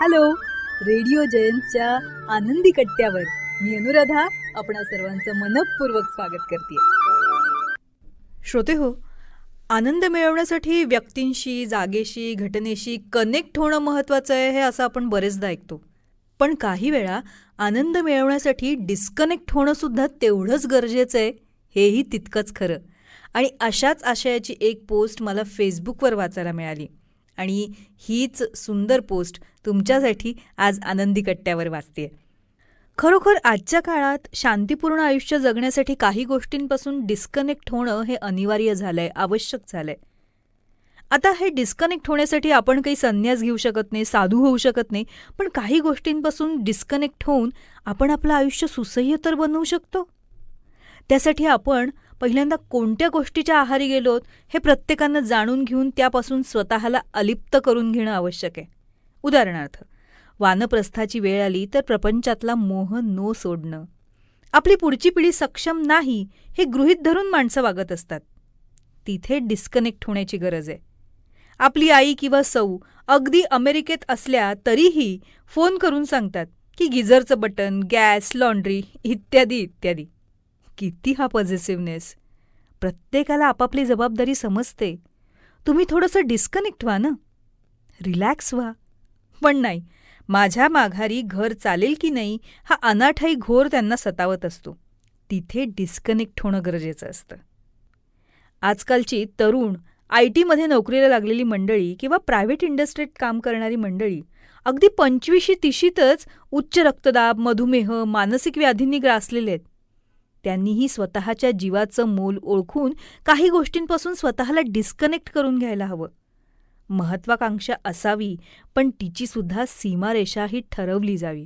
Hello. Radio जयंतच्या आनंदी कट्ट्यावर मी अनुराधा आपणा सर्वांचं मनपूर्वक स्वागत करते. श्रोते हो आनंद मिळवण्यासाठी व्यक्तींशी जागेशी घटनेशी कनेक्ट होणं महत्त्वाचं आहे हे असं आपण बरेचदा ऐकतो. पण काही वेळा आनंद मिळवण्यासाठी डिस्कनेक्ट होणं सुद्धा तेवढंच गरजेचं आहे हेही तितकंच खरं. आणि अशाच आशयाची एक पोस्ट मला फेसबुकवर वाचायला मिळाली. आणि हीच सुंदर पोस्ट तुमच्यासाठी आज आनंदी कट्ट्यावर वाचते खरोखर आजच्या काळात शांतीपूर्ण आयुष्य जगण्यासाठी काही गोष्टींपासून डिस्कनेक्ट होणं हे अनिवार्य झालंय आवश्यक झालंय. आता हे डिस्कनेक्ट होण्यासाठी आपण काही संन्यास घेऊ शकत नाही साधू होऊ शकत नाही पण काही गोष्टींपासून डिस्कनेक्ट होऊन आपण आपलं आयुष्य सुसह्य तर बनवू शकतो? त्यासाठी आपण पहिल्यांदा कोणत्या गोष्टीच्या आहारी गेलोत हे प्रत्येकानं जाणून घेऊन त्यापासून स्वतःला अलिप्त करून घेणं आवश्यक आहे. उदाहरणार्थ वानप्रस्थाची वेळ आली तर प्रपंचातला मोह नो सोडणं. आपली पुढची पिढी सक्षम नाही हे गृहीत धरून माणसं वागत असतात. तिथे डिस्कनेक्ट होण्याची गरज आहे. आपली आई किंवा सौ अगदी अमेरिकेत असल्या तरीही फोन करून सांगतात की गिझरचं बटन गॅस लॉन्ड्री इत्यादी इत्यादी. किती हा पॉझिटिव्हनेस प्रत्येकाला आपापली जबाबदारी समजते. तुम्ही थोडंसं डिस्कनेक्ट व्हा ना. रिलॅक्स व्हा. पण नाही. माझ्या माघारी घर चालेल की नाही हा अनाठाई घोर त्यांना सतावत असतो. तिथे डिस्कनेक्ट होणं गरजेचं असतं. आजकालची तरुण आय टीमध्ये नोकरीला लागलेली मंडळी किंवा प्रायव्हेट इंडस्ट्रीत काम करणारी मंडळी अगदी पंचवीशी तिशीतच उच्च रक्तदाब मधुमेह मानसिक व्याधींनी ग्रासलेले आहेत. त्यांनीही स्वतःच्या जीवाचं मोल ओळखून काही गोष्टींपासून स्वतःला डिस्कनेक्ट करून घ्यायला हवं. महत्वाकांक्षा असावी पण तिची सुद्धा सीमारेषा ही ठरवली जावी.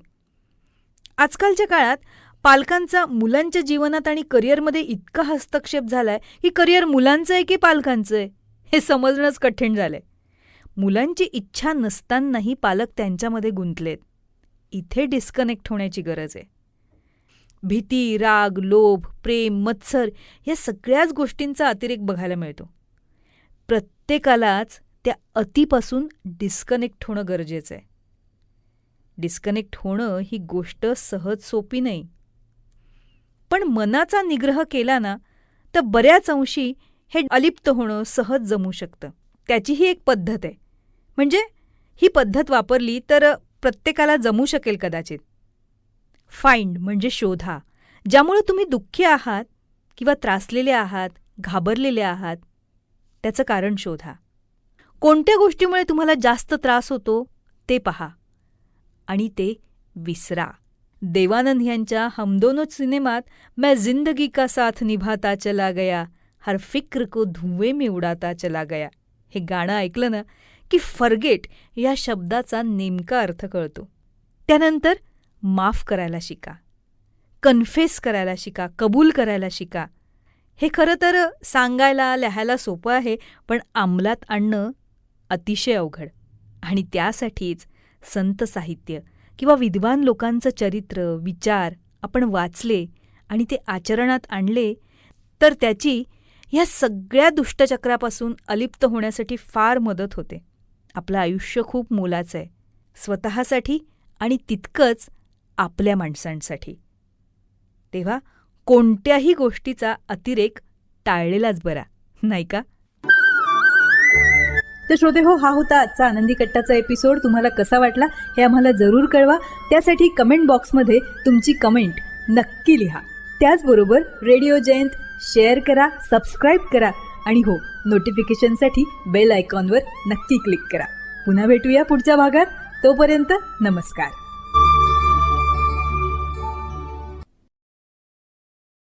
आजकालच्या काळात पालकांचा मुलांच्या जीवनात आणि करिअरमध्ये इतका हस्तक्षेप झालाय की करिअर मुलांचं आहे की पालकांचं आहे? हे समजणंच कठीण झालंय. मुलांची इच्छा नसतानाही पालक त्यांच्यामध्ये गुंतलेत. इथे डिस्कनेक्ट होण्याची गरज आहे. भीती राग लोभ प्रेम मत्सर या सगळ्याच गोष्टींचा अतिरेक बघायला मिळतो. प्रत्येकालाच त्या अतिपासून डिस्कनेक्ट होणं गरजेचं आहे डिस्कनेक्ट होणं ही गोष्ट सहज सोपी नाही. पण मनाचा निग्रह केला ना तर बऱ्याच अंशी हे अलिप्त होणं सहज जमू शकतं. त्याचीही एक पद्धत आहे. म्हणजे ही पद्धत वापरली तर प्रत्येकाला जमू शकेल कदाचित. फाइंड म्हणजे शोधा. ज्यामुळे तुम्ही दुःखी आहात किंवा त्रासलेले आहात घाबरलेले आहात त्याचं कारण शोधा. कोणत्या गोष्टीमुळे तुम्हाला जास्त त्रास होतो ते पहा. आणि ते विसरा. देवानंद यांच्या हमदोनो सिनेमात मैं जिंदगी का साथ निभाता चला गया हर फिक्र को धुवे में उडाता चला गया. हे गाणं ऐकलं ना की फर्गेट या शब्दाचा नेमका अर्थ कळतो. त्यानंतर माफ करायला शिका. कन्फेस करायला शिका कबूल करायला शिका. हे खरं तर सांगायला लिहायला सोपं आहे पण अंमलात आणणं अतिशय अवघड. आणि त्यासाठीच संत साहित्य किंवा विद्वान लोकांचं चरित्र विचार आपण वाचले आणि ते आचरणात आणले तर त्याची ह्या सगळ्या दुष्टचक्रापासून अलिप्त होण्यासाठी फार मदत होते. आपलं आयुष्य खूप मोलाचं आहे. स्वतःसाठी आणि तितकंच आपल्या माणसांसाठी. तेव्हा कोणत्याही गोष्टीचा अतिरेक टाळलेलाच बरा नाही का? तर श्रोते हो हा होता आजचा आनंदी कट्टाचा एपिसोड तुम्हाला कसा वाटला हे आम्हाला जरूर कळवा. त्यासाठी कमेंट बॉक्समध्ये तुमची कमेंट नक्की लिहा. त्याचबरोबर रेडिओ जयंत शेअर करा सबस्क्राईब करा आणि हो नोटिफिकेशनसाठी बेल आयकॉनवर नक्की क्लिक करा. पुन्हा भेटूया पुढच्या भागात. तोपर्यंत नमस्कार.